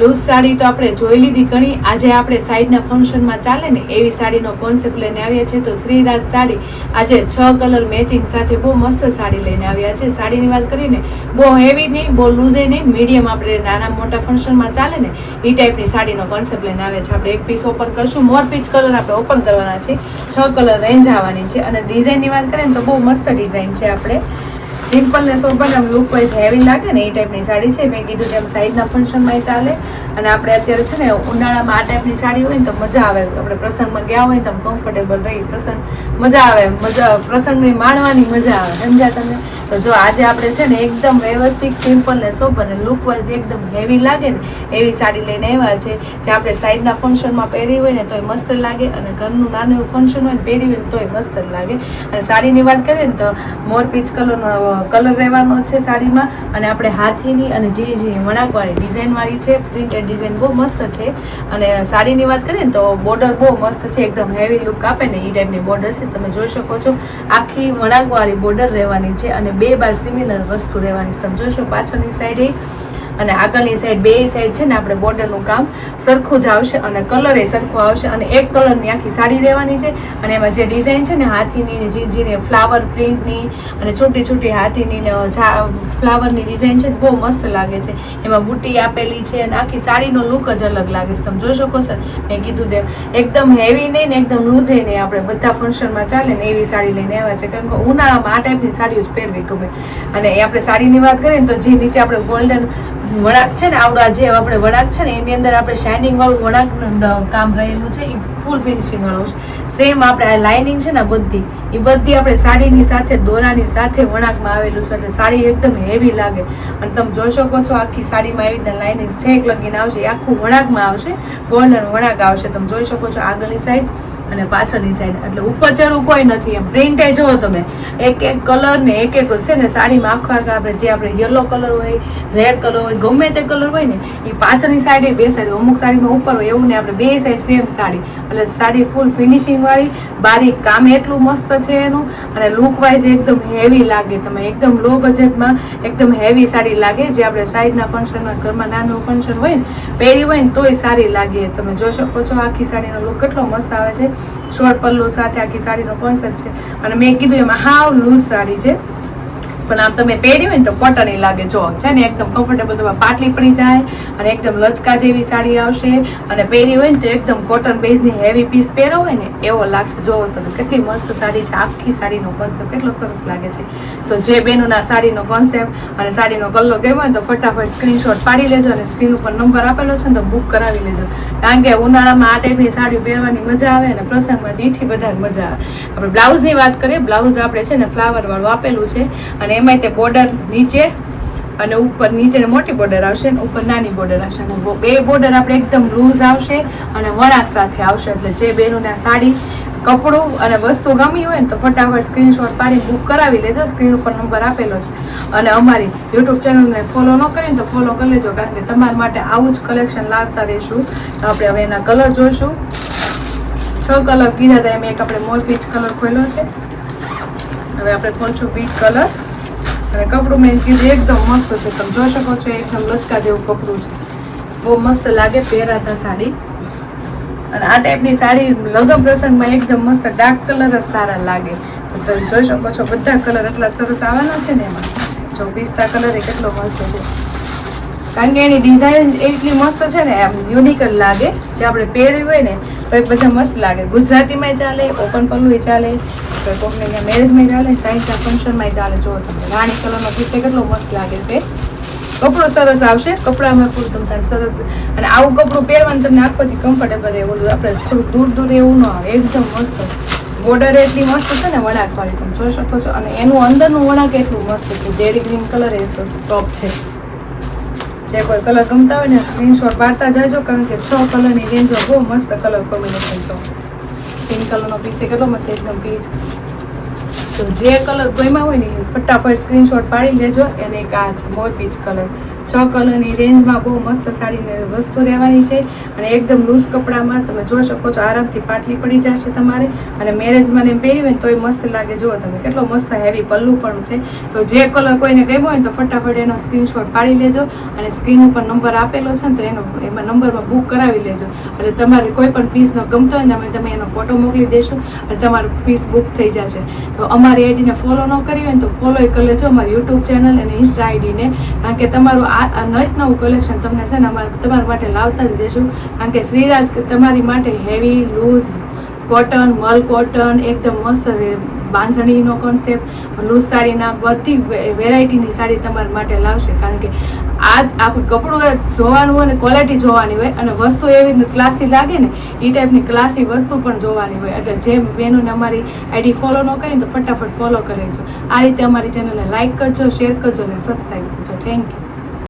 Loose sari તો આપણે જોઈ લીધી ઘણી. આજે આપણે સાઈડના ફંક્શનમાં ચાલે ને એવી સાડીનો કોન્સેપ્ટ લઈને આવ્યા છે. તો શ્રીરાજ સાડી આજે છ કલર મેચિંગ સાથે બહુ મસ્ત સાડી લઈને આવ્યા છે. સાડીની વાત કરીને બહુ હેવી નહીં, બહુ લૂઝે નહીં. મીડિયમ આપણે નાના મોટા ફંક્શનમાં ચાલે ને એ ટાઈપની સાડીનો કોન્સેપ્ટ લઈને આવ્યા છે. આપણે એક પીસ ઓપન કરશું. મોર પીચ કલર આપણે ઓપન કરવાના છે. છ કલર રેન્જ આવવાની છે. અને ડિઝાઇનની વાત કરીએ ને તો બહુ મસ્ત ડિઝાઇન છે આપણે. સિમ્પલ ને સોબર આમ લુક વાઇઝ હેવી લાગે ને એ ટાઈપની સાડી છે. મેં કીધું તેમ સાઈઝના ફંક્શનમાં ચાલે. અને આપણે અત્યારે છે ને ઉનાળામાં આ ટાઈપની સાડી હોય ને તો મજા આવે. આપણે પ્રસંગમાં ગયા હોય તો કમ્ફર્ટેબલ રહી. પ્રસંગ મજા આવે. મજા, પ્રસંગની માણવાની મજા આવે. સમજ્યા તમે? તો જો આજે આપણે છે ને એકદમ વ્યવસ્થિત સિમ્પલ ને સોબર ને લુક વાઇઝ એકદમ હેવી લાગે ને એવી સાડી લઈને આવ્યા છે. જે આપણે સાઈડના ફંક્શનમાં પહેરી હોય ને તોય મસ્ત લાગે અને ઘરનું નાનું એવું ફંક્શન હોય ને પહેરી હોય ને તોય મસ્ત લાગે. અને સાડીની વાત કરીએ ને તો મોર પીચ કલરનો કલર રહેવાનો છે સાડીમાં અને આપણે હાથીની અને જે જે વણાકવાળી ડિઝાઇનવાળી છે પ્રિન્ટેડ ડિઝાઇન બહુ મસ્ત છે. અને સાડીની વાત કરીએ ને તો બોર્ડર બહુ મસ્ત છે, એકદમ હેવી લુક આપે ને એ ટાઈપની બોર્ડર છે, તમે જોઈ શકો છો. આખી વણાકવાળી બોર્ડર રહેવાની છે અને બે બાર સિમિલર વસ્તુ રહેવાની છે, તમે જોશો પાછળની સાઈડે અને આગળની સાઈડ બે સાઈડ છે ને આપણે બોર્ડરનું કામ સરખું જ આવશે અને કલર એ સરખો આવશે અને એક કલરની આખી સાડી રહેવાની છે અને એમાં જે ડિઝાઇન છે ને હાથીની જે જે ફ્લાવર પ્રિન્ટની અને છોટી છોટી હાથીની ને ફ્લાવરની ડિઝાઇન છે બહુ મસ્ત લાગે છે. એમાં બુટ્ટી આપેલી છે અને આખી સાડીનો લુક જ અલગ લાગે છે. તમે જોઈ શકો છો, મેં કીધું તેમ એકદમ હેવી નહીં ને એકદમ લૂઝે નહીં આપણે બધા ફંક્શનમાં ચાલે ને એવી સાડી લઈને આવ્યા છે. કારણ કે ઉનાળામાં આ ટાઈપની સાડીઓ જ પહેરવી ગમે. અને એ આપણે સાડીની વાત કરીએ ને તો જે નીચે આપણે ગોલ્ડન વણાક છે ને, આવડા જે આપણે વળાંક છે ને, એની અંદર આપણે શાઇનિંગ વાળું વણાક કામ રહેલું છે એ ફૂલ ફિનિશિંગ વાળું છે. સેમ આપણે આ લાઇનિંગ છે ને બધી. એ બધી આપણે સાડીની સાથે, દોરાની સાથે વણાકમાં આવેલું છે, એટલે સાડી એકદમ હેવી લાગે. અને તમે જોઈ શકો છો, આખી સાડીમાં એવી રીતે લાઇનિંગ સ્ટેક લગીને આવશે, એ આખું વણાકમાં આવશે ગોલ્ડન વણાક આવશે. તમે જોઈ શકો છો આગળની સાઈડ અને પાછળની સાઈડ એટલે ઉપર ચડવું કોઈ નથી એમ. પ્રિન્ટે જુઓ તમે, એક એક કલર ને એક એક છે ને સાડીમાં આખો આખા આપણે જે આપણે યલો કલર હોય રેડ કલર હોય, ગમે તે કલર હોય ને એ પાછળની સાઈડે બે સાઈડ અમુક સાડીમાં ઉપર હોય, એવું ને આપણે બે સાઈડ સેમ સાડી. એટલે સાડી ફૂલ ફિનિશિંગ વાળી, બારીક કામ એટલું મસ્ત છે એનું, અને લુક વાઇઝ એકદમ હેવી લાગે. તમે એકદમ લો બજેટમાં એકદમ હેવી સાડી લાગે, જે આપણે સાઈડના ફંક્શનમાં ઘરમાં નાનું ફંક્શન હોય ને, પહેરી હોય ને, તોય સારી લાગે. તમે જોઈ શકો છો આખી સાડીનો લુક કેટલો મસ્ત આવે છે. શોર્ટ પલ્લુ સાથે આખી સાડીનો કોન્સેપ્ટ છે. અને મેં કીધું એમાં હાવ લૂઝ સાડી છે. પણ આમ તમે પહેરી હોય ને તો કોટન લાગે, જો, છે ને, એકદમ કમ્ફર્ટેબલ તમે પાટલી પડી જાય અને એકદમ લચકા જેવી સાડી આવશે અને પહેરી હોય ને તો એકદમ કોટન બેઝની હેવી પીસ પહેરો હોય ને, એવો લાગશે. જોવો તમે કેટલી મસ્ત સાડી છે. આખી સાડીનો કોન્સેપ્ટ કેટલો સરસ લાગે છે. તો જે બેનોના સાડીનો કોન્સેપ્ટ અને સાડીનો કલર ગમ્યો હોય તો ફટાફટ સ્ક્રીનશોટ પાડી લેજો અને સ્ક્રીન ઉપર નંબર આપેલો છે ને તો બુક કરાવી લેજો. કારણ કે ઉનાળામાં આ ટાઈપની સાડી પહેરવાની મજા આવે અને પ્રસંગમાં દીથી વધારે મજા આવે. આપણે બ્લાઉઝની વાત કરીએ બ્લાઉઝ આપણે છે ને ફ્લાવર વાળું આપેલું છે અને એમાંય તે બોર્ડર નીચે અને ઉપર નીચે મોટી બોર્ડર આવશે અને ઉપર નાની બોર્ડર આવશે. અને બે બોર્ડર આપણે એકદમ લૂઝ આવશે અને વળાંક સાથે આવશે. એટલે જે બેનોને આ સાડી, કપડું અને વસ્તુ ગમી હોય ને તો ફટાફટ સ્ક્રીનશોટ પાડી બુક કરાવી લેજો. સ્ક્રીન ઉપર નંબર આપેલો છે. અને અમારી યુટ્યુબ ચેનલને ફોલો ન કરીને તો ફોલો કરી લેજો, કારણ કે તમારા માટે આવું જ કલેક્શન લાવતા રહીશું. તો આપણે હવે એના કલર જોઈશું. છ કલર કીધા હતા, એમ એક આપણે મોર પીચ કલર ખોલ્યો છે. હવે આપણે ખોલશું પીચ કલર અને કપડું મેં કીધું એકદમ મસ્ત છે. તમે જોઈ શકો છો એકદમ લચકા જેવું કપડું છે. બહુ મસ્ત લાગે પહેરાતા સાડી. અને આ ટાઈપની સાડી લગ્ન પ્રસંગમાં એકદમ મસ્ત ડાર્ક કલર જ સારા લાગે. તો તમે જોઈ શકો છો, બધા કલર એટલા સરસ આવવાના છે ને એમાં. જો પિસ્તા કલર એ કેટલો મસ્ત છે. કારણ કે એની ડિઝાઇન એટલી મસ્ત છે ને એમ યુનિક લાગે. જે આપણે પહેર્યું હોય ને, તો એ બધા મસ્ત લાગે. ગુજરાતીમાંય ચાલે, ઓપન પલ્લુય ચાલે તો કોકને ત્યાં મેરેજમાં ચાલે સાઈડના ફંક્શનમાંય ચાલે જો તમને. રાણી કલરનો પીસ કેટલો મસ્ત લાગે છે. કપડો સરસ આવશે. કપડામાં ફૂલ તમને સરસ અને આવું કપડું પહેરવાનું તમને આખોથી કમ્ફર્ટેબલ રહે. ઓલું આપણે થોડુંક દૂર દૂર એવું ન આવે. એકદમ મસ્ત. બોર્ડર એટલી મસ્ત છે ને વણાકવાળી તમે જોઈ શકો છો. અને એનું અંદરનું વણાક એટલું મસ્ત છે. જેરી ગ્રીન કલર એ ટોપ છે. જે કોઈ કલર ગમતા હોય ને સ્ક્રીનશોટ પાડતા જાજો, કારણ કે છ કલરની રેન્જમાં બહુ મસ્ત કલર કોમ્બિનેશન છે. પિંક કલરનો પીસ એ કેટલો મસ્ત એકદમ પીચ જે કલર ગમ્યા હોય ને ફટાફટ સ્ક્રીનશોટ પાડી લેજો અને એક આ છે મોર પીચ કલર. છ કલરની રેન્જમાં બહુ મસ્ત સાડીને વસ્તુ રહેવાની છે અને એકદમ લૂઝ કપડામાં તમે જોઈ શકો છો આરામથી પાટલી પડી જશે તમારે અને મેરેજમાં ને પહેરી હોય તોય મસ્ત લાગે. જુઓ તમે, કેટલો મસ્ત હેવી પલ્લુ પણ છે. તો જે કલર કોઈને ગમ્યો હોય તો ફટાફટ એનો સ્ક્રીનશોટ પાડી લેજો અને સ્ક્રીન ઉપર નંબર આપેલો છે ને તો એનો, એમાં નંબરમાં બુક કરાવી લેજો. એટલે તમારે કોઈ પણ પીસનો ગમતો હોય ને અમે તમે એનો ફોટો મોકલી દેશો અને તમારું પીસ બુક થઈ જશે. તો અમારી આઈડીને ફોલો ન કરી હોય ને તો ફોલો કરી લેજો અમારી યુટ્યુબ ચેનલ અને ઇન્સ્ટા આઈડીને કારણ કે તમારું આ આ નવું કલેક્શન તમને છે ને અમારે તમારા માટે લાવતા જ દેશું કારણ કે શ્રીરાજ તમારી માટે હેવી લૂઝ કોટન મલ કોટન એકદમ મસ્ત બાંધણીનો કોન્સેપ્ટ લૂઝ સાડીના બધી વેરાયટીની સાડી તમારા માટે લાવશે. કારણ કે આ આપણે કપડું જોવાનું હોય અને ક્વોલિટી જોવાની હોય અને વસ્તુ એવી ક્લાસી લાગે ને એ ટાઈપની ક્લાસી વસ્તુ પણ જોવાની હોય. એટલે જે બહેનોને અમારી આઈડી ફોલો ન કરી તો ફટાફટ ફોલો કરી લેજો. આ રીતે અમારી ચેનલને લાઈક કરજો શેર કરજો અને સબસ્ક્રાઈબ કરજો. Thank you